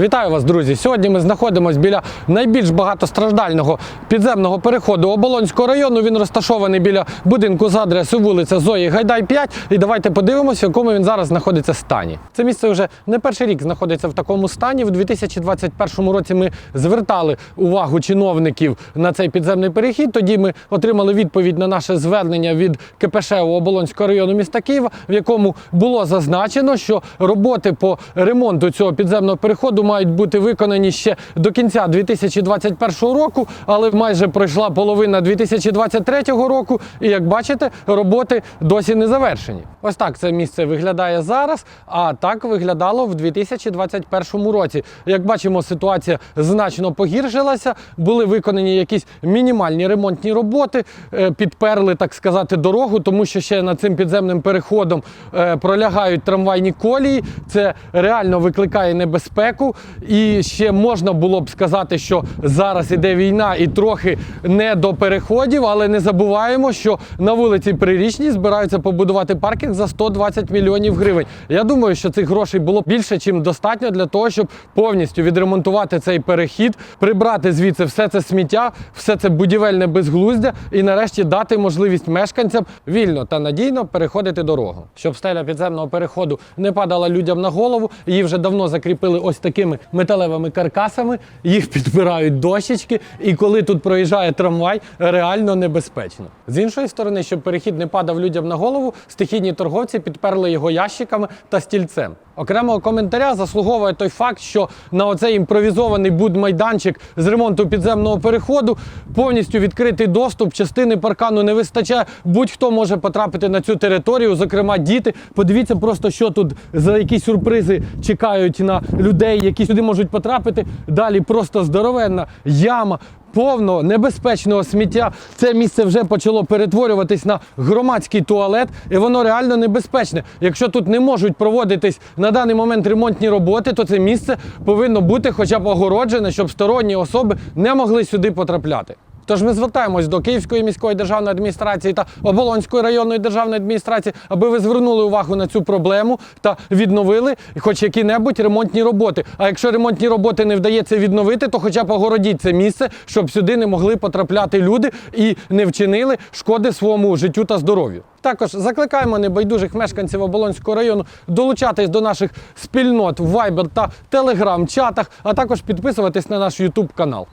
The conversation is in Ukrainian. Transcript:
Вітаю вас, друзі! Сьогодні ми знаходимося біля найбільш багатостраждального підземного переходу Оболонського району. Він розташований біля будинку за адресою вулиця Зої Гайдай 5. І давайте подивимося, в якому він зараз знаходиться стані. Це місце вже не перший рік знаходиться в такому стані. В 2021 році ми звертали увагу чиновників на цей підземний перехід. Тоді ми отримали відповідь на наше звернення від КПШ Оболонського району міста Києва, в якому було зазначено, що роботи по ремонту цього підземного переходу мають бути виконані ще до кінця 2021 року, але майже пройшла половина 2023 року. І як бачите, роботи досі не завершені. Ось так це місце виглядає зараз, а так виглядало в 2021 році. Як бачимо, ситуація значно погіршилася. Були виконані якісь мінімальні ремонтні роботи, е, підперли, так сказати, дорогу, тому що ще над цим підземним переходом е, пролягають трамвайні колії. Це реально викликає небезпеку. І ще можна було б сказати, що зараз іде війна і трохи не до переходів, але не забуваємо, що на вулиці Прирічній збираються побудувати паркінг за 120 мільйонів гривень. Я думаю, що цих грошей було більше, чим достатньо для того, щоб повністю відремонтувати цей перехід, прибрати звідси все це сміття, все це будівельне безглуздя і нарешті дати можливість мешканцям вільно та надійно переходити дорогу. Щоб стеля підземного переходу не падала людям на голову, її вже давно закріпили ось такими металевими каркасами, їх підпирають дощечки, і коли тут проїжджає трамвай, реально небезпечно. З іншої сторони, щоб перехід не падав людям на голову, стихійні торговці підперли його ящиками та стільцем. Окремого коментаря заслуговує той факт, що на оцей імпровізований будмайданчик з ремонту підземного переходу повністю відкритий доступ, частини паркану не вистачає. Будь-хто може потрапити на цю територію, зокрема діти. Подивіться просто, що тут за які сюрпризи чекають на людей, які сюди можуть потрапити. Далі просто здоровенна яма. Повно небезпечного сміття це місце вже почало перетворюватись на громадський туалет, і воно реально небезпечне. Якщо тут не можуть проводитись на даний момент ремонтні роботи, то це місце повинно бути хоча б огороджене, щоб сторонні особи не могли сюди потрапляти. Тож ми звертаємось до Київської міської державної адміністрації та Оболонської районної державної адміністрації, аби ви звернули увагу на цю проблему та відновили хоч які-небудь ремонтні роботи. А якщо ремонтні роботи не вдається відновити, то хоча б огородіть це місце, щоб сюди не могли потрапляти люди і не вчинили шкоди своєму життю та здоров'ю. Також закликаємо небайдужих мешканців Оболонського району долучатись до наших спільнот в Viber та Telegram чатах, а також підписуватись на наш YouTube канал.